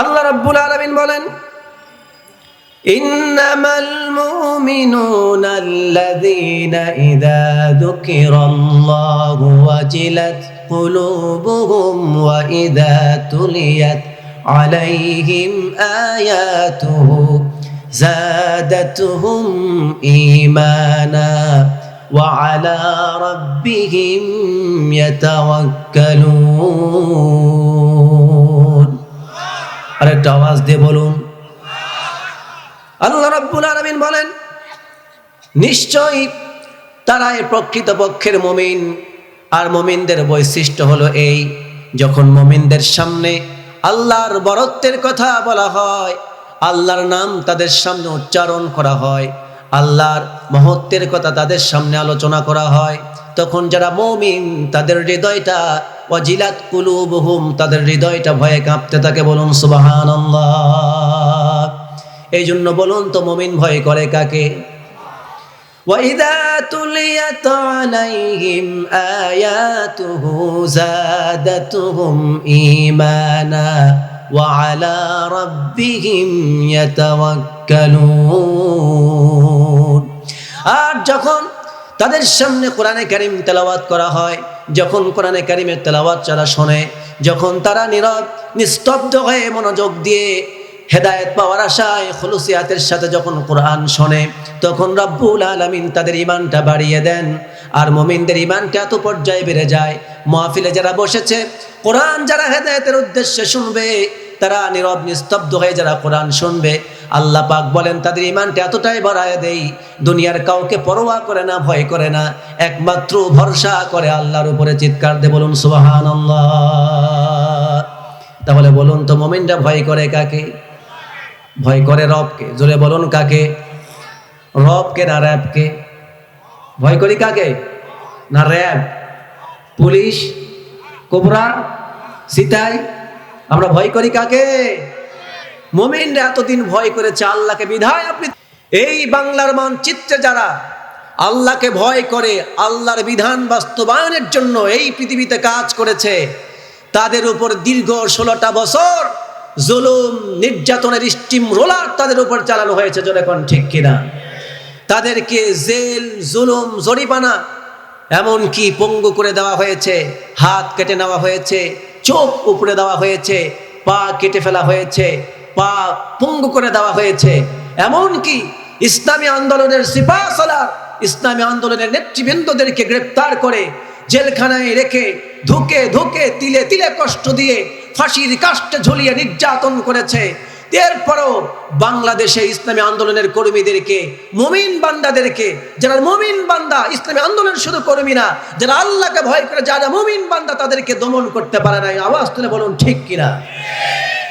আল্লাহ রাব্বুল আলামিন বলেন إنما المؤمنون الذين إذا ذكر الله وجلت قلوبهم وإذا تليت عليهم آياته زادتهم إيمانا وعلى ربهم يتوكلون আরেকটা আওয়াজ দিয়ে বলুন। আল্লাহ রাব্বুল আলামিন বলেন, নিশ্চয়ই তারা এর প্রকৃত পক্ষের মমিন। আর মমিনদের বৈশিষ্ট্য হলো এই, যখন মমিনদের সামনে আল্লাহর বরত্বের কথা বলা হয়, আল্লাহর নাম তাদের সামনে উচ্চারণ করা হয় আল্লাহর মহত্বের কথা তাদের সামনে আলোচনা করা হয় তখন যারা মমিন তাদের হৃদয়টা ওয়াজিলাত কুলুবহুম তাদের হৃদয়টা ভয়ে কাঁপতে থাকে বলুন সুবহানাল্লাহ এই জন্য বলুন তো মমিন ভয় করে কাকে وإذا تليت عليهم آياته زادتهم إيمانا وعلى ربهم يتوكلون আর যখন তাদের সামনে কোরআনে কারিম তেলাওয়াত করা হয় যখন কোরআনে কারিমের তেলাওয়াত যারা শোনে যখন তারা নীরব নিস্তব্ধ হয়ে মনোযোগ দিয়ে হেদায়েত পাওয়ার আশায় খলুসিয়াতের সাথে যখন কোরআন শোনে তখন রব্বুল আলমিন তাদের ইমানটা বাড়িয়ে দেন আর মমিনদের ইমানটা এত পর্যায়ে বেড়ে যায়। মাহফিলে যারা বসেছে, কোরআন যারা হেদায়েতের উদ্দেশ্যে শুনবে, তারা নীরব, নিস্তব্ধ হয়ে যারা কোরআন শুনবে, আল্লাহ পাক বলেন, তাদের ইমানটা এতটাই বাড়ায় দেই, দুনিয়ার কাউকে পরোয়া করে না, ভয় করে না, একমাত্র ভরসা করে আল্লাহর উপরে চিৎকার দে বলুন সুবাহান তাহলে বলুন তো মমিনটা ভয় করে কাকে? ভয় করে রবকে। জোরে বলুন কাকে? রবকে না র্যাবকে? ভয় করি কাকে? না র্যাব, পুলিশ, কোবরা সিতাই আমরা ভয় করি কাকে? মোমিনরা এতদিন ভয় করেছে আল্লাহকে বিধায় আপনি এই বাংলার মানচিত্রে যারা আল্লাহকে ভয় করে, আল্লাহর বিধান বাস্তবায়নের জন্য এই পৃথিবীতে কাজ করেছে, তাদের উপর দীর্ঘ ষোলোটা বছর জুলুম, নির্যাতনের স্টিম রোলার তাদের উপর চালানো হয়েছে যখন ঠিক কিনা? তাদেরকে জেল, জুলুম, জরিমানা, এমনকি পঙ্গু করে দেওয়া হয়েছে, হাত কেটে নেওয়া হয়েছে, চোখ উপরে দেওয়া হয়েছে, পা কেটে ফেলা হয়েছে, পা পঙ্গু করে দেওয়া হয়েছে। এমনকি ইসলামী আন্দোলনের সিপাহসালার ইসলামী আন্দোলনের নেতৃবৃন্দদেরকে গ্রেপ্তার করে জেলখানায় রেখে ধুকে ধুকে তিলে তিলে কষ্ট দিয়ে ফাঁসির কাষ্টে ঝুলিয়ে নির্যাতন করেছে। এরপরও বাংলাদেশে ইসলামী আন্দোলনের কর্মীদেরকে, মমিন বান্দাদেরকে, যারা মমিন বান্দা, ইসলামী আন্দোলন শুধু কর্মী না, যারা আল্লাহকে ভয় করে, যারা মমিন বান্দা, তাদেরকে দমন করতে পারে না আওয়াজ তুলে বলুন, ঠিক কিনা?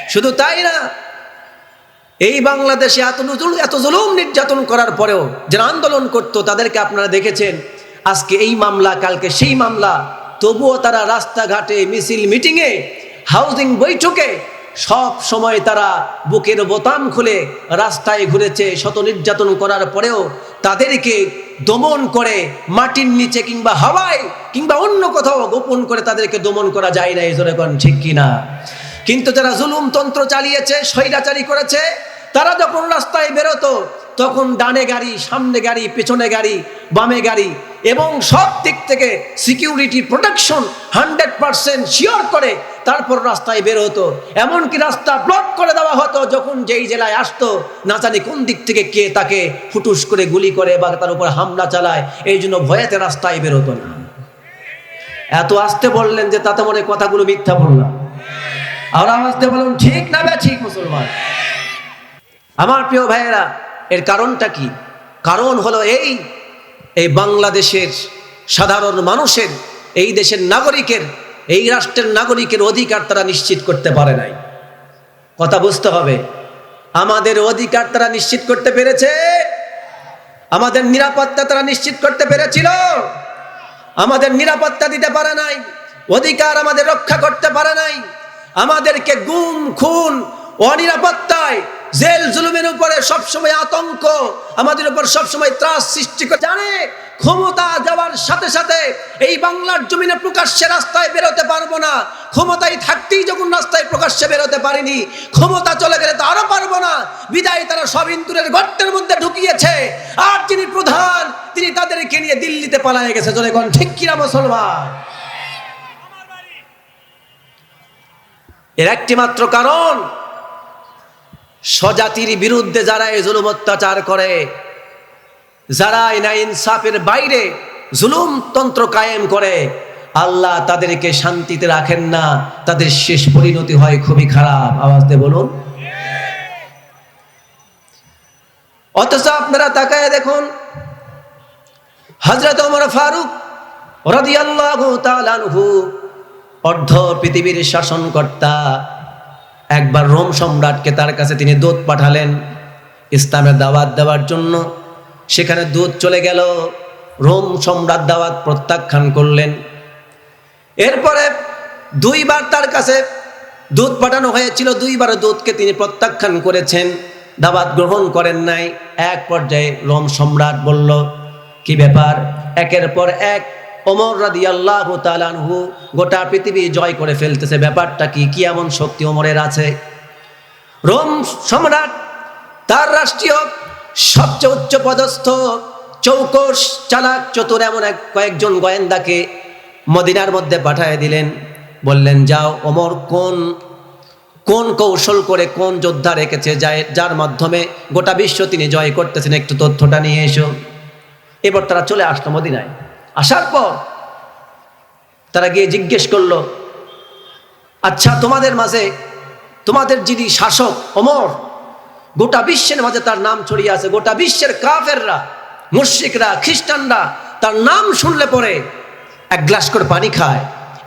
শুধু তাই না, এই বাংলাদেশে এত এত জুলুম নির্যাতন করার পরেও যারা আন্দোলন করতো, তাদেরকে আপনারা দেখেছেন, আজকে এই মামলা, কালকে সেই মামলা, তবুও তারা রাস্তাঘাটে মিছিল, মিটিংয়ে হাউজিং বৈঠকে সব সময় তারা বুকের বোতাম খুলে রাস্তায় ঘুরেছে শত নির্যাতন করার পরেও তাদেরকে দমন করে মাটির নিচে কিংবা হাওয়ায় কিংবা অন্য কোথাও গোপন করে তাদেরকে দমন করা যায় না, এই জনগণ ঠিক কিনা? কিন্তু যারা জুলুম তন্ত্র চালিয়েছে, স্বৈরাচারী করেছে তারা যখন রাস্তায় বেরোতো, তখন ডানে গাড়ি, সামনে গাড়ি, পেছনে গাড়ি, বামে গাড়ি এবং সব দিক থেকে security protection hundred percent sure করে তারপর রাস্তায় বের হতো এমনকি রাস্তা ব্লক করে দেওয়া হতো যখন যেই জেলায় আসতো, না জানি কোন দিক থেকে কে তাকে ফুটুস করে গুলি করে বা তার উপর হামলা চালায়, এই জন্য ভয়েতে রাস্তায় বেরোতো না। এত আসতে বললেন যে তাতে মনে কথাগুলো মিথ্যা বললাম। আর দিয়ে বলুন, ঠিক না ঠিক মুসলমান? আমার প্রিয় ভাইয়েরা, এর কারণটা কি? কারণ হলো এই এই বাংলাদেশের সাধারণ মানুষের, এই দেশের নাগরিকের, এই রাষ্ট্রের নাগরিকের অধিকার তারা নিশ্চিত করতে পারে নাই। কথা বুঝতে হবে, আমাদের অধিকার তারা নিশ্চিত করতে পেরেছে? আমাদের নিরাপত্তা তারা নিশ্চিত করতে পেরেছিল? আমাদের নিরাপত্তা দিতে পারে নাই, অধিকার আমাদের রক্ষা করতে পারে নাই, আমাদেরকে গুম, খুন, অনিরাপত্তায় জেল জুলুমের উপরে সবসময় আতঙ্ক, আমাদের উপর সবসময় ত্রাস সৃষ্টি করে। জানে, ক্ষমতা যাওয়ার সাথে সাথে এই বাংলার জমিনে প্রকাশ্যে রাস্তায় বেরোতে পারব না। ক্ষমতায় থাকতেই যখন রাস্তায় প্রকাশ্যে বেরোতে পারিনি, ক্ষমতা চলে গেলে তো আরও পারব না। বিদায় তারা সব ইন্দুরের গর্তের মধ্যে ঢুকিয়েছে। আর যিনি প্রধান, তিনি তাদেরকে নিয়ে দিল্লিতে পালায় গেছে। চলে জনগণ ঠিক কিনা মুসলমান? এর একটি মাত্র কারণ স্বজাতির বিরুদ্ধে যারা এই জুলুম অত্যাচার করে, যারা এনা ইনসাফের বাইরে জুলুম তন্ত্র কায়েম করে, আল্লাহ তাদেরকে শান্তিতে রাখেন না। তাদের শেষ পরিণতি হয় খুবই খারাপ। আওয়াজ দিয়ে বলুন। অথচ আপনারা তাকায় দেখুন হজরত ওমর ফারুক রাদিয়াল্লাহু তাআলা আনহু, অর্ধ পৃথিবীর শাসনকর্তা একবার রোম সম্রাটকে তার কাছে তিনি দূত পাঠালেন ইসলামের দাওয়াত দেওয়ার জন্য। সেখানে দূত চলে গেল, রোম সম্রাট দাওয়াত প্রত্যাখ্যান করলেন। এরপরে দুইবার তার কাছে দুধ পাঠানো হয়েছিল, দুইবার দুধকে তিনি প্রত্যাখ্যান করেছেন। দাওয়াত গ্রহণ করেন নাই। এক পর্যায়ে রোম সম্রাট বলল, কি ব্যাপার? একের পর এক ওমর রাদি আল্লাহ তালানহু গোটা পৃথিবী জয় করে ফেলতেছে। ব্যাপারটা কি? কি এমন শক্তি ওমরের আছে? রোম সম্রাট, তার রাষ্ট্রীয় সবচেয়ে উচ্চ পদস্থ চৌকস চালাক চতুর এমন এক কয়েকজন গোয়েন্দাকে মদিনার মধ্যে পাঠিয়ে দিলেন। বললেন, যাও ওমর, কোন কোন কৌশল করে কোন যোদ্ধা রেখেছে যায়- যার মাধ্যমে গোটা বিশ্ব তিনি জয় করতেছেন? একটু তথ্যটা নিয়ে এসো। এবার তারা চলে আসলো মদিনায়। আসার পর তারা গিয়ে জিজ্ঞেস করল আচ্ছা তোমাদের মাঝে, তোমাদের যিনি শাসক অমর গোটা বিশ্বের মাঝে তার নাম ছড়িয়ে আছে, গোটা বিশ্বের কাফেররা, মুশ্রিকরা, খ্রিস্টানরা, তার নাম শুনলে পরে এক গ্লাস করে পানি খায়।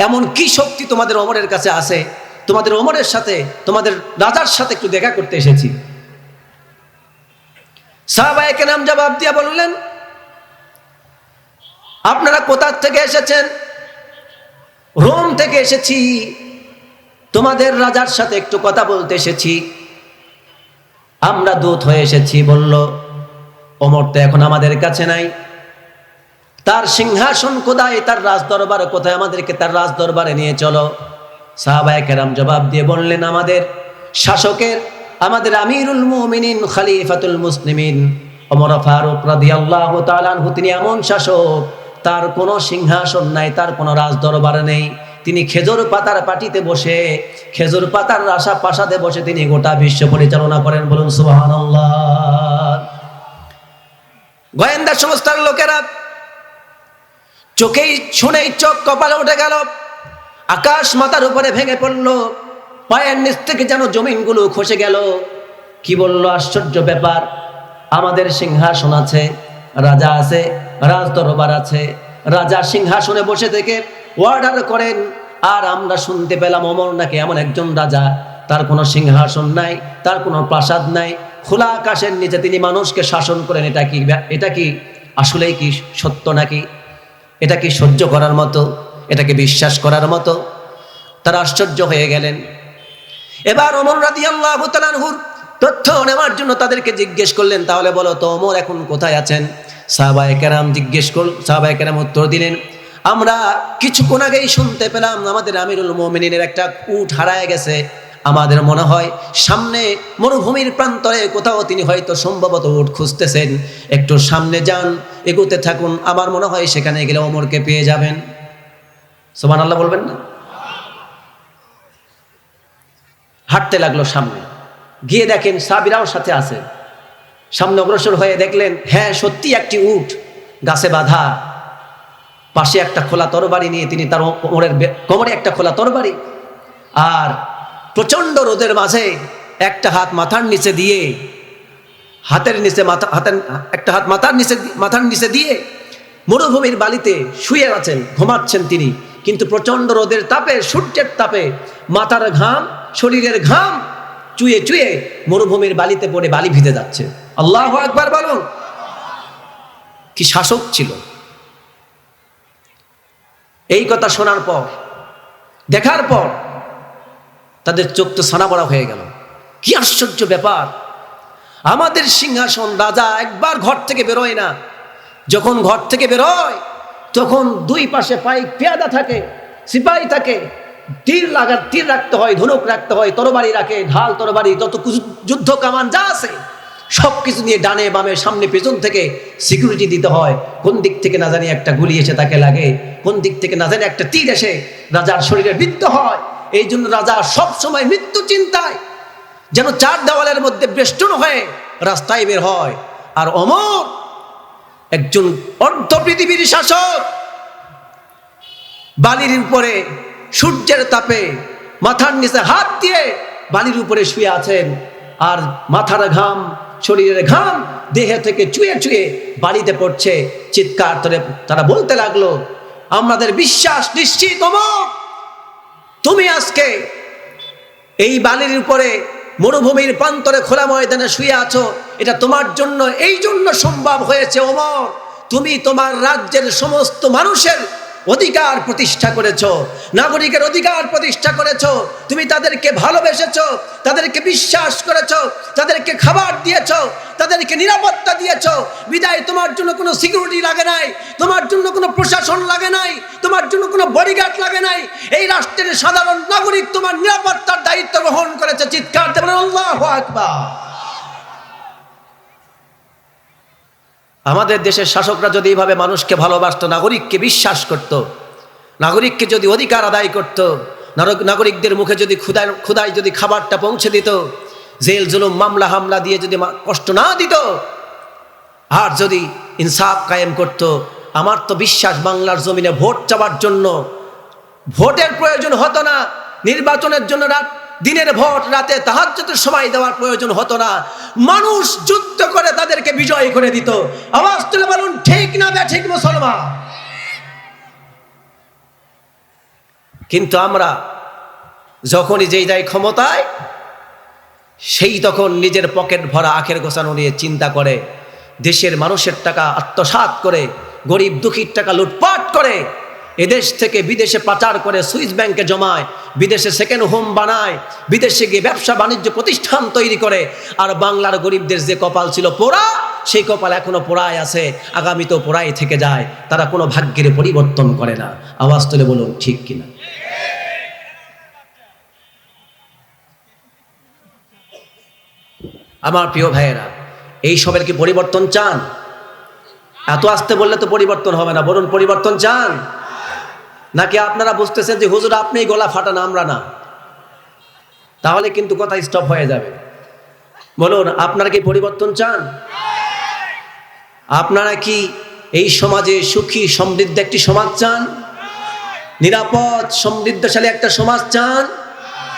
এমন কি শক্তি তোমাদের অমরের কাছে আছে? তোমাদের অমরের সাথে, তোমাদের রাজার সাথে একটু দেখা করতে এসেছি। সাহাবায়কে নাম জবাব দিয়া বললেন আপনারা কোথার থেকে এসেছেন? রোম থেকে এসেছি। তোমাদের রাজার সাথে একটু কথা বলতে এসেছি। আমরা দূত হয়ে এসেছি, বলল অমর তো এখন আমাদের কাছে নাই। তার সিংহাসন কোথায়? তার রাজ দরবার কোথায়? আমাদেরকে তার রাজ দরবারে নিয়ে চলো। সাহাবায়ে কেরাম জবাব দিয়ে বললেন, আমাদের শাসকের, আমাদের আমিরুল মুমিনিন, খলিফাতুল মুসলিমিন, ওমর ফারুক রাদিয়াল্লাহু তাআলা তিনি এমন শাসক তার কোনো সিংহাসন নাই, তার কোনো রাজ দরবার নেই। তিনি খেজুর পাতার পাটিতে বসে, খেজুর পাতার রাসা প্রাসাদে বসে তিনি গোটা বিশ্ব পরিচালনা করেন বলুন সুবহানাল্লাহ। গোয়েন্দা সংস্থার লোকেরা চোখেই শুনেই চোখ কপালে উঠে গেল, আকাশ মাথার উপরে ভেঙে পড়ল, পায়ের নিচ থেকে যেন জমিনগুলো খসে গেল। কি বলল, আশ্চর্য ব্যাপার, আমাদের সিংহাসন আছে রাজা আছে রাজ দরবার আছে। রাজা সিংহাসনে বসে থেকে অর্ডার করেন। আর আমরা শুনতে পেলাম অমর নাকি এমন একজন রাজা। তার কোনো সিংহাসন নাই, তার কোনো প্রাসাদ নাই। খোলা আকাশের নিচে তিনি মানুষকে শাসন করেন। এটা কি এটা কি আসলেই কি সত্য নাকি? এটা কি সহ্য করার মতো? এটাকে বিশ্বাস করার মতো? তারা আশ্চর্য হয়ে গেলেন। এবার অমর রাদি আল্লাহ তথ্য নেওয়ার জন্য তাদেরকে জিজ্ঞেস করলেন, তাহলে বলো তো অমর এখন কোথায় আছেন? সাহাবায়ে কেরাম জিজ্ঞেস কর সাহাবায়ে কেরাম উত্তর দিলেন, আমরা কিছুক্ষণ আগেই শুনতে পেলাম আমাদের আমিরুল মোমিনের একটা উট হারায় গেছে। আমাদের মনে হয় সামনে মরুভূমির প্রান্তরে কোথাও তিনি হয়তো সম্ভবত উঠ খুঁজতেছেন। একটু সামনে যান, এগোতে থাকুন, আমার মনে হয় সেখানে গেলে অমরকে পেয়ে যাবেন। সোমান আল্লাহ বলবেন না? হাঁটতে লাগল সামনে। গিয়ে দেখেন সাবিরাও সাথে আছে। সামনে অগ্রসর হয়ে দেখলেন হ্যাঁ সত্যি একটি উট, গাছে বাঁধা। পাশে একটা খোলা তরবারি নিয়ে তিনি তার কোমরের কোমরে একটা খোলা তরবারি আর প্রচণ্ড রোদের মাঝে একটা হাত মাথার নিচে দিয়ে, হাতের নিচে মাথা হাতের, একটা হাত মাথার নিচে মাথার নিচে দিয়ে মরুভূমির বালিতে শুয়ে আছেন, ঘুমাচ্ছেন তিনি। কিন্তু প্রচণ্ড রোদের তাপে, সূর্যের তাপে মাথার ঘাম, শরীরের ঘাম চুয়ে চুয়ে মরুভূমির বালিতে পড়ে বালি ভিজে যাচ্ছে। আল্লাহ একবার বলুন। কি শাসক ছিল? এই কথা শোনার পর, দেখার পর তাদের চোখ তো সানা বড়া হয়ে গেল। কি আশ্চর্য ব্যাপার। আমাদের সিংহাসন রাজা একবার ঘর থেকে বেরোয় না। যখন ঘর থেকে বেরোয়, তখন দুই পাশে পাই পেয়াদা থাকে, সিপাহী থাকে। তীর লাগা তীর রাখতে হয়, ধনুক রাখতে হয়, তরবারি রাখে, ঢাল, তরবারি, যত যুদ্ধ কামান যা আছে সব কিছু নিয়ে ডানে বামে সামনে পেছন থেকে সিকিউরিটি দিতে হয়। কোন দিক থেকে না জানি একটা গুলি এসে তাকে লাগে, কোন দিক থেকে না জানি একটা তীর এসে রাজার শরীরে মৃত্যু হয়। এই জন্য রাজা সব সময় মৃত্যু চিন্তায়, যেন চার দেওয়ালের মধ্যে বেষ্টন হয়ে রাস্তায় বের হয়। আর অমর একজন অর্ধ পৃথিবীর শাসক, বালির উপরে সূর্যের তাপে মাথার নিচে হাত দিয়ে বালির উপরে শুয়ে আছেন। আর মাথার ঘাম শরীরের ঘাম দেহে থেকে চুয়ে চুয়ে বাড়িতে পড়ছে। চিৎকার করে তারা বলতে লাগল, আমাদের বিশ্বাস নিশ্চিত তুমি আজকে এই বালির উপরে মরুভূমির প্রান্তরে খোলা ময়দানে শুয়ে আছো। এটা তোমার জন্য, এই জন্য সম্ভব হয়েছে ওমর তুমি তোমার রাজ্যের সমস্ত মানুষের অধিকার প্রতিষ্ঠা করেছ। নাগরিকের অধিকার প্রতিষ্ঠা করেছ। তুমি তাদেরকে ভালোবেসেছ, তাদেরকে বিশ্বাস করেছ, তাদেরকে খাবার দিয়েছ, তাদেরকে নিরাপত্তা দিয়েছ। বিদায়, তোমার জন্য কোনো সিকিউরিটি লাগে নাই, তোমার জন্য কোনো প্রশাসন লাগে নাই, তোমার জন্য কোনো বডিগার্ড লাগে নাই। এই রাষ্ট্রের সাধারণ নাগরিক তোমার নিরাপত্তার দায়িত্ব গ্রহণ করেছে। চিৎকার দেবেন আল্লাহ আকবার। আমাদের দেশের শাসকরা যদি এইভাবে মানুষকে ভালোবাসত, নাগরিককে বিশ্বাস করত। নাগরিককে যদি অধিকার আদায় করত। নাগরিকদের মুখে যদি ক্ষুদায় ক্ষুদায় যদি খাবারটা পৌঁছে দিত, জেল, জুলুম, মামলা, হামলা দিয়ে যদি কষ্ট না দিত, আর যদি ইনসাফ কায়েম করত, আমার তো বিশ্বাস বাংলার জমিনে ভোট চাওয়ার জন্য ভোটের প্রয়োজন হতো না, নির্বাচনের জন্য রাত দিনের ভোট রাতে তাহাজ্জুদের সময় দেওয়ার প্রয়োজন হতো না। মানুষ যুদ্ধ করে তাদেরকে বিজয় করে দিত। আওয়াজ তুলে বলুন, ঠিক না বে, ঠিক মুসলমান? কিন্তু আমরা যখনই যেই যাই ক্ষমতায়, সেই তখন নিজের পকেট ভরা আখের গোছানো নিয়ে চিন্তা করে, দেশের মানুষের টাকা আত্মসাৎ করে, গরিব দুঃখীর টাকা লুটপাট করে এদেশ থেকে বিদেশে পাচার করে সুইস ব্যাংকে জমায়, বিদেশে সেকেন্ড হোম বানায়, বিদেশে গিয়ে ব্যবসা বাণিজ্য প্রতিষ্ঠান তৈরি করে। আর বাংলার গরিবদের যে কপাল ছিল পোড়া, সেই কপাল এখনও পোড়ায় আছে আগামীতেও পোড়াই থেকে যায়। তারা কোনো ভাগ্যের পরিবর্তন করে না। আওয়াজ তুলে বলুন, ঠিক কিনা? আমার প্রিয় ভাইয়েরা, এই সবের কি পরিবর্তন চান? এত আসতে বললে তো পরিবর্তন হবে না। বলুন, পরিবর্তন চান? নাকি আপনারা বুঝতেছেন যে, হুজুর, আপনি গলা ফাটান, আমরা না তাহলে কিন্তু কথা স্টপ হয়ে যাবে। বলুন, আপনারা কি পরিবর্তন চান? আপনারা কি এই সমাজে সুখী, সমৃদ্ধ একটি সমাজ চান? নিরাপদ, সমৃদ্ধশালী একটা সমাজ চান?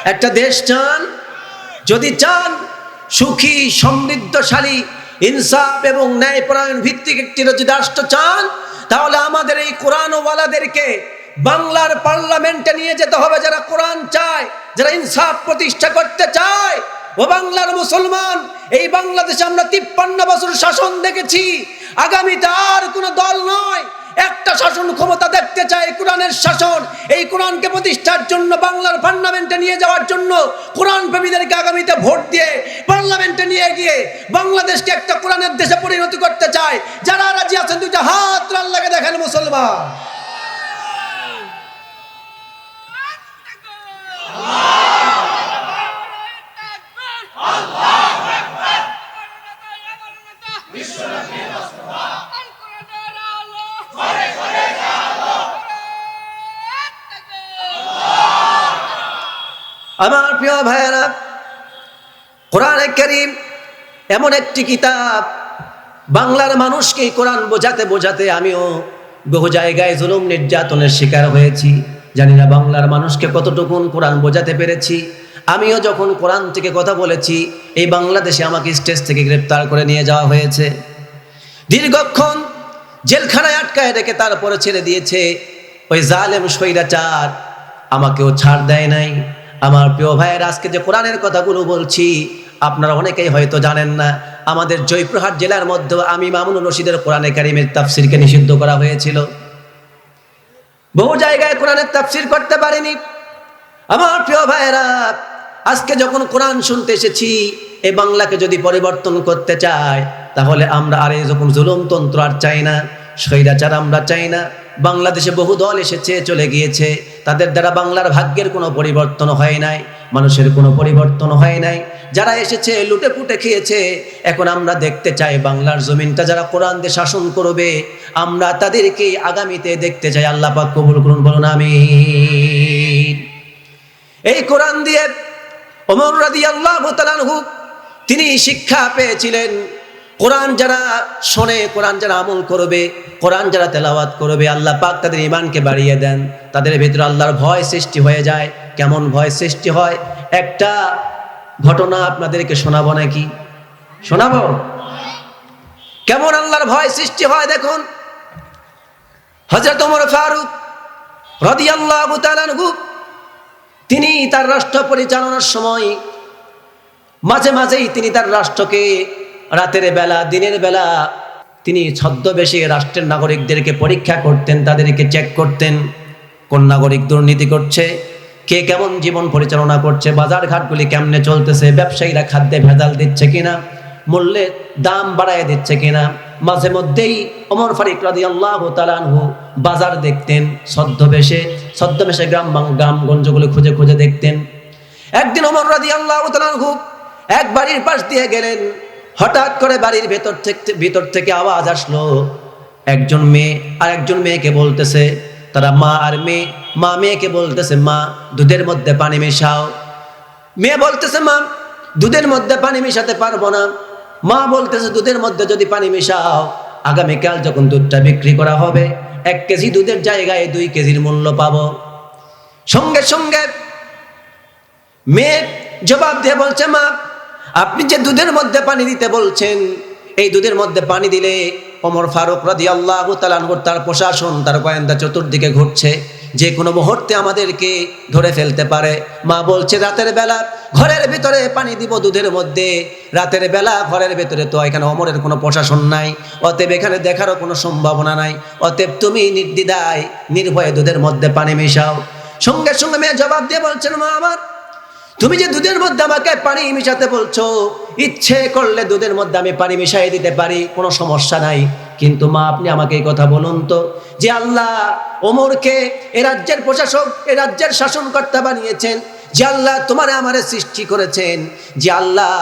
একটা দেশ চান? যদি চান, সুখী, সমৃদ্ধশালী, ইনসাফ এবং ন্যায়পরায়ণ ভিত্তিক একটি যদি রাষ্ট্র চান, তাহলে আমাদের এই কোরআনওয়ালাদেরকে বাংলার পার্লামেন্টে নিয়ে যেতে হবে যারা কোরআন চায়, যারা ইনসাফ প্রতিষ্ঠা করতে চায়। ও বাংলার মুসলমান, এই বাংলাদেশে আমরা তিপ্পান্ন বছর শাসন দেখেছি। আগামীতে আর কোনো দল নয়। একটা শাসন ক্ষমতা দেখতে চায় কোরআনের শাসন। এই কোরআনকে প্রতিষ্ঠার জন্য, বাংলার পার্লামেন্টে নিয়ে যাওয়ার জন্য কোরআন প্রেমীদেরকে আগামীতে ভোট দিয়ে পার্লামেন্টে নিয়ে গিয়ে বাংলাদেশকে একটা কোরআনের দেশে পরিণত করতে চায়। যারা রাজি আছেন, দুইটা হাত আল্লাহকে দেখেন মুসলমান। আমার প্রিয় ভাইয়েরা, কোরআনে করিম এমন একটি কিতাব বাংলার মানুষকে কোরআন বোঝাতে বোঝাতে আমিও বহু জায়গায় জুলুম নির্যাতনের শিকার হয়েছি। জানি না বাংলার মানুষকে কতটুকুন কোরআন বোঝাতে পেরেছি। আমিও যখন কোরআন থেকে কথা বলেছি, এই বাংলাদেশে আমাকে স্টেজ থেকে গ্রেপ্তার করে নিয়ে যাওয়া হয়েছে। দীর্ঘক্ষণ জেলখানায় আটকায় রেখে তারপরে ছেড়ে দিয়েছে ওই জালেম স্বৈরাচার। আমাকেও ছাড় দেয় নাই। আমার প্রিয় ভাইয়ের, আজকে যে কোরআনের কথাগুলো বলছি, আপনারা অনেকেই হয়তো জানেন না, আমাদের জয়পুরহাট জেলার মধ্যে আমি মামুনুর রশিদের কোরআনে কারিমের তাফসিরকে নিষিদ্ধ করা হয়েছিল। বহু জায়গায় কোরআনের তাফসির করতে পারিনি। আমার প্রিয় ভাইয়েরা, আজকে যখন কোরআন শুনতে এসেছি এই বাংলাকে যদি পরিবর্তন করতে চায়, তাহলে আমরা আর যখন জুলুমতন্ত্র আর চাই না, স্বৈরাচার আমরা চাই না। বাংলাদেশে বহু দল এসেছে, চলে গিয়েছে, তাদের দ্বারা বাংলার ভাগ্যের কোনো পরিবর্তন হয় নাই, মানুষের কোনো পরিবর্তন হয় নাই। যারা এসেছে লুটে পুটে খেয়েছে, এখন আমরা দেখতে চাই বাংলার জমিনটা যারা কোরআন দিয়ে শাসন করবে, আমরা তাদেরকে আগামীতে দেখতে চাই। আল্লাহ পাক কবুল করুন, বলুন আমি এই কোরআন দিয়ে ওমর রাদি আল্লাহ তিনি শিক্ষা পেয়েছিলেন। কোরআন যারা শোনে, কোরআন যারা আমল করবে, কোরআন যারা তেলাওয়াত করবে, আল্লাহ পাক তাদের ইমানকে বাড়িয়ে দেন। তাদের ভেতরে আল্লাহর ভয় সৃষ্টি হয়ে যায়। কেমন ভয় সৃষ্টি হয়? একটা ঘটনা আপনাদেরকে শোনাবো নাকি? শোনাবো? কেমন আল্লাহর ভয় সৃষ্টি হয় দেখুন। হজরত ওমর ফারুক রদি আল্লাহ তিনি তার রাষ্ট্র পরিচালনার সময় মাঝে মাঝেই তিনি তার রাষ্ট্রকে রাতের বেলা, দিনের বেলা তিনি ছদ্মবেশে রাষ্ট্রের নাগরিকদেরকে পরীক্ষা করতেন, তাদেরকে চেক করতেন, কোন নাগরিক দুর্নীতি করছে কে কেমন জীবন পরিচালনা করছে, বাজার ঘাটগুলি কেমনে চলতেছে, ব্যবসায়ীরা খাদ্যে ভেজাল দিচ্ছে কিনা মূল্যের দাম বাড়ায় দিচ্ছে কিনা, মাঝে মধ্যেই অমর ফারিক রাদি আল্লাহ তালানহু বাজার দেখতেন, ছদ্মবেশে ছদ্মবেশে গ্রাম গ্রামগঞ্জগুলো খুঁজে খুঁজে দেখতেন। একদিন অমর রাদি আল্লাহ তালানহু এক বাড়ির পাশ দিয়ে গেলেন, হঠাৎ করে বাড়ির ভেতর থেকে ভিতর থেকে আওয়াজ আসলো, একজন মেয়ে আর একজন মেয়েকে বলতেছে, তারা মা আর মেয়ে মা মেয়েকে বলতেছে, মা, দুধের মধ্যে পানি মেশাও। মেয়ে বলতেছে, মা, দুধের মধ্যে পানি মেশাতে পারব না। মা বলতেছে, দুধের মধ্যে যদি পানি মেশাও, আগামীকাল যখন দুধটা বিক্রি করা হবে, এক কেজি দুধের জায়গায় দুই কেজির মূল্য পাবো। সঙ্গে সঙ্গে মেয়ে জবাব দিয়ে বলছে, মা, আপনি যে দুধের মধ্যে পানি দিতে বলছেন, এই দুধের মধ্যে পানি দিলে অমর ফারুক রাদি আল্লাহ তালানহুর তার প্রশাসন, তার গোয়েন্দা চতুর্দিকে ঘুরছে। যে কোনো মুহূর্তে আমাদেরকে ধরে ফেলতে পারে। মা বলছে, রাতের বেলা ঘরের ভিতরে পানি দিব দুধের মধ্যে। রাতের বেলা ঘরের ভেতরে তো এখানে অমরের কোনো প্রশাসন নাই। অতএব এখানে দেখারও কোনো সম্ভাবনা নাই। অতএব তুমি নির্দিদায় নির্ভয়ে দুধের মধ্যে পানি মেশাও। সঙ্গে সঙ্গে মেয়ে জবাব দিয়ে বলছেন মা, আমার তুমি যে দুধের মধ্যে আমাকে পানি মিশাতে বলছো, ইচ্ছে করলে দুধের মধ্যে আমি পানি মিশাই দিতে পারি, কোনো সমস্যা নাই। কিন্তু মা, আপনি আমাকে এই কথা বলুন তো, যে আল্লাহ ওমরকে এ রাজ্যের প্রশাসক, এ রাজ্যের শাসনকর্তা বানিয়েছেন, যে আল্লাহ তোমার আমারে সৃষ্টি করেছেন, যে আল্লাহ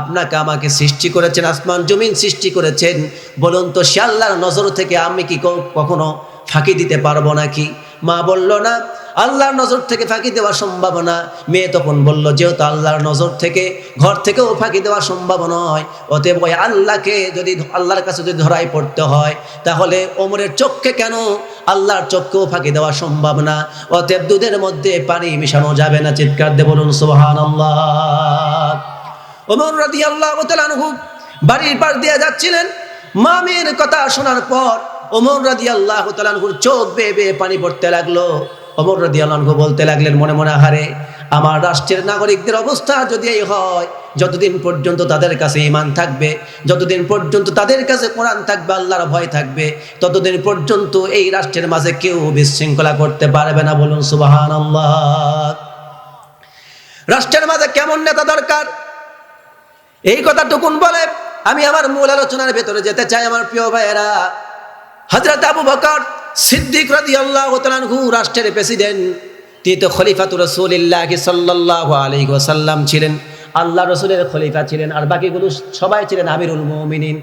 আপনাকে আমাকে সৃষ্টি করেছেন, আসমান জমিন সৃষ্টি করেছেন। বলুন তো, সে আল্লাহর নজর থেকে আমি কি কখনো ফাঁকি দিতে পারব নাকি? মা বলল, না আল্লাহর নজর থেকে ফাঁকি দেওয়া সম্ভাবনা। মেয়ে তখন বলল, যেহেতু আল্লাহর নজর থেকে, ঘর থেকেও ফাঁকি দেওয়া সম্ভব নয় অতএব ওই আল্লাহকে যদি আল্লাহর কাছে যদি ধরাই পড়তে হয়, তাহলে ওমরের চোখকে কেন আল্লাহর চোখকেও ফাঁকি দেওয়া সম্ভব না অতএব দুধের মধ্যে পানি মিশানো যাবে না। চিৎকার দে বলুন সোহান আল্লাহ বাড়ির পাশ দিয়ে যাচ্ছিলেন। মামের কথা শোনার পর ওমর রাদি আল্লাহ চোখ বেয়ে বেয়ে পানি পড়তে লাগল। অমর রাদি আল্লাহ বলতে লাগলেন, মনে মনে হারে আমার রাষ্ট্রের নাগরিকদের অবস্থা যদি এই হয়, যতদিন পর্যন্ত তাদের কাছে ইমান থাকবে, যতদিন পর্যন্ত তাদের কাছে কোরআন থাকবে, আল্লাহর ভয় থাকবে, ততদিন পর্যন্ত এই রাষ্ট্রের মাঝে কেউ বিশৃঙ্খলা করতে পারবে না। বলুন সুবাহান রাষ্ট্রের মাঝে কেমন নেতা দরকার? এই কথাটুকুন বলে, আমি আমার মূল আলোচনার ভেতরে যেতে চাই, আমার প্রিয় ভাইয়েরা। হজরত আবু বকর সিদ্দিক রাদি আল্লাহ তালানহু রাষ্ট্রের প্রেসিডেন্ট, তিনি তো খলিফাতুর রসুলিল্লাহ সাল্লাহ আলী ওসাল্লাম ছিলেন। আল্লাহ রসুলের খলিফা ছিলেন আর বাকিগুলো সবাই ছিলেন আমিরুল মোমিনিন।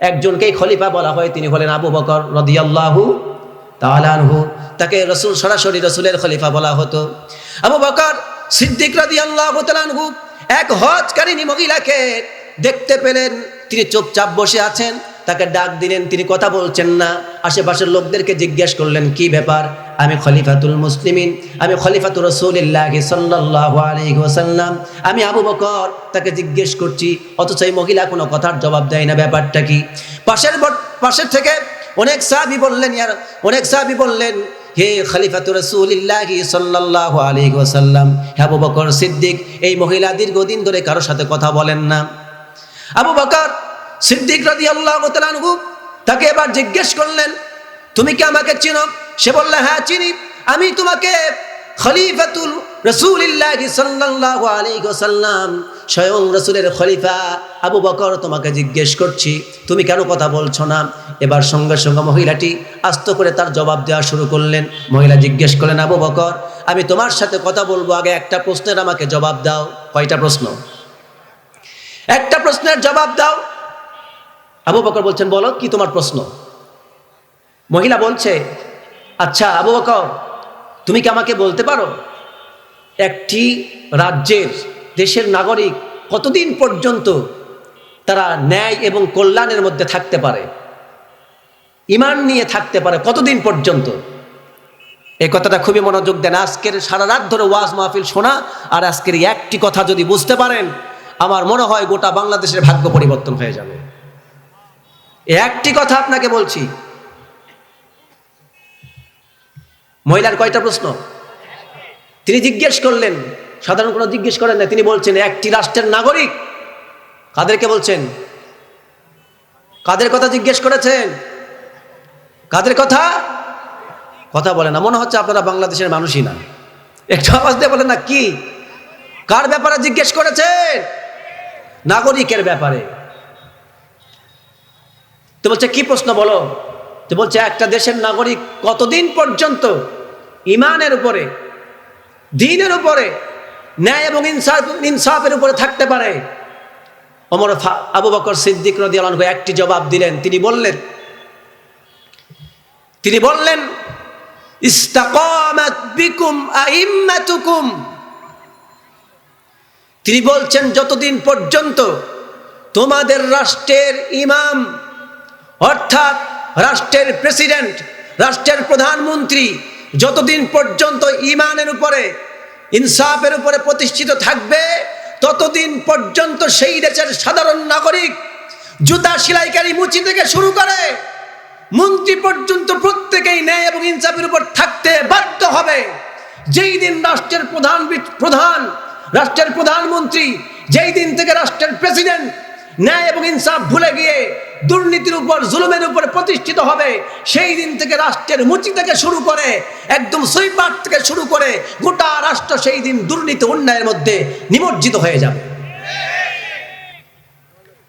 একজনকেই খলিফা বলা হয়, তিনি হলেন আবু বকর রদিয়াল্লাহু তালানহু তাকে রসুল সরাসরি রসুলের খলিফা বলা হতো। আবু বকর সিদ্দিক রাদি আল্লাহ তালানহু এক হজকারিনী মহিলাকে দেখতে পেলেন। তিনি চুপচাপ বসে আছেন। তাকে ডাক দিলেন, তিনি কথা বলছেন না। আশেপাশের লোকদেরকে জিজ্ঞেস করলেন, কি ব্যাপার? আমি খলিফাতুল মুসলিমিন, আমি খলিফাতুল রসুলিল্লাহ সাল্লাহ আলহিহাসাল্লাম আমি আবু বকর তাকে জিজ্ঞেস করছি, অথচ এই মহিলা কোনো কথার জবাব দেয় না, ব্যাপারটা কি? পাশের পাশের থেকে অনেক সাহাবি বললেন, ইয়ার অনেক সাহাবি বললেন, হে খলিফাতুর রসুলিল্লাহ সাল্লাহ আলী ওসাল্লাম আবু বকর সিদ্দিক, এই মহিলা দীর্ঘদিন ধরে কারোর সাথে কথা বলেন না। আবু বকর সিদ্দিক রাজি আল্লাহ তাকে এবার জিজ্ঞেস করলেন, তুমি কি আমাকে চিনো? সে বললে হ্যাঁ চিনি। আমি তোমাকে খলিফাতুল রসুলিল্লাহ সাল্লাল্লাহু আলাইহি ওয়াসাল্লাম, স্বয়ং রসুলের খলিফা আবু বকর তোমাকে জিজ্ঞেস করছি। তুমি কেন কথা বলছো না? এবার সঙ্গে সঙ্গে মহিলাটি আস্ত করে তার জবাব দেওয়া শুরু করলেন। মহিলা জিজ্ঞেস করলেন, আবু বকর, আমি তোমার সাথে কথা বলব। আগে একটা প্রশ্নের আমাকে জবাব দাও। কয়টা প্রশ্ন? একটা প্রশ্নের জবাব দাও। আবু বকর বলছেন, বলো, কি তোমার প্রশ্ন? মহিলা বলছে আচ্ছা আবু বকর, তুমি কি আমাকে বলতে পারো? একটি রাজ্যের, দেশের নাগরিক কতদিন পর্যন্ত তারা ন্যায় এবং কল্যাণের মধ্যে থাকতে পারে? ইমান নিয়ে থাকতে পারে কতদিন পর্যন্ত? এই কথাটা খুবই মনোযোগ দেন। আজকের সারা রাত ধরে ওয়াজ মাহফিল শোনা, আর আজকের একটি কথা যদি বুঝতে পারেন, আমার মনে হয় গোটা বাংলাদেশের ভাগ্য পরিবর্তন হয়ে যাবে। একটি কথা আপনাকে বলছি। মহিলার কয়টা প্রশ্ন? তিনি জিজ্ঞেস করলেন, সাধারণ কোনো জিজ্ঞেস করেন না, তিনি বলছেন, একটি রাষ্ট্রের নাগরিক। কাদেরকে বলছেন? কাদের কথা জিজ্ঞেস করেছেন? কাদের কথা? কথা বলে না, মনে হচ্ছে আপনারা বাংলাদেশের মানুষই না। একটু আওয়াজ দিয়ে বলেন না, কি? কার ব্যাপারে জিজ্ঞেস করেছেন? নাগরিকের ব্যাপারে। তো বলছে, কি প্রশ্ন বলো? তো বলছে, একটা দেশের নাগরিক কতদিন পর্যন্ত ইমানের উপরে, দিনের উপরে, ন্যায় এবং ইনসাফ, ইনসাফের উপরে থাকতে পারে? অমর আবু বকর সিদ্দিক রদি আলহ একটি জবাব দিলেন। তিনি বললেন তিনি বললেন তিনি বলছেন, যতদিন পর্যন্ত তোমাদের রাষ্ট্রের ইমাম অর্থাৎ রাষ্ট্রের প্রেসিডেন্ট, রাষ্ট্রের প্রধানমন্ত্রী যতদিন পর্যন্ত ইমানের উপরে, ইনসাফের উপরে প্রতিষ্ঠিত থাকবে, ততদিন পর্যন্ত সেই দেশের সাধারণ নাগরিক জুতা সেলাইকারী মুচি থেকে শুরু করে মন্ত্রী পর্যন্ত প্রত্যেকেই ন্যায় এবং ইনসাফের উপর থাকতে বাধ্য হবে। যেই দিন রাষ্ট্রের প্রধান প্রধান, রাষ্ট্রের প্রধানমন্ত্রী, যেই দিন থেকে রাষ্ট্রের প্রেসিডেন্ট ন্যায় এবং ইনসাফ ভুলে গিয়ে দুর্নীতির উপর, জুলুমের উপরে প্রতিষ্ঠিত হবে। সেই দিন থেকে রাষ্ট্রের মুচি থেকে শুরু করে, একদম সুইপার থেকে শুরু করে গোটা রাষ্ট্র সেই দিন দুর্নীতি, অন্যায়ের মধ্যে নিমজ্জিত হয়ে যাবে।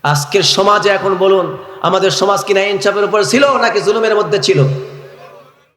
আজকের সমাজে এখন বলুন, আমাদের সমাজ কি কিনা ইনসাফের উপরে ছিল নাকি জুলুমের মধ্যে ছিল?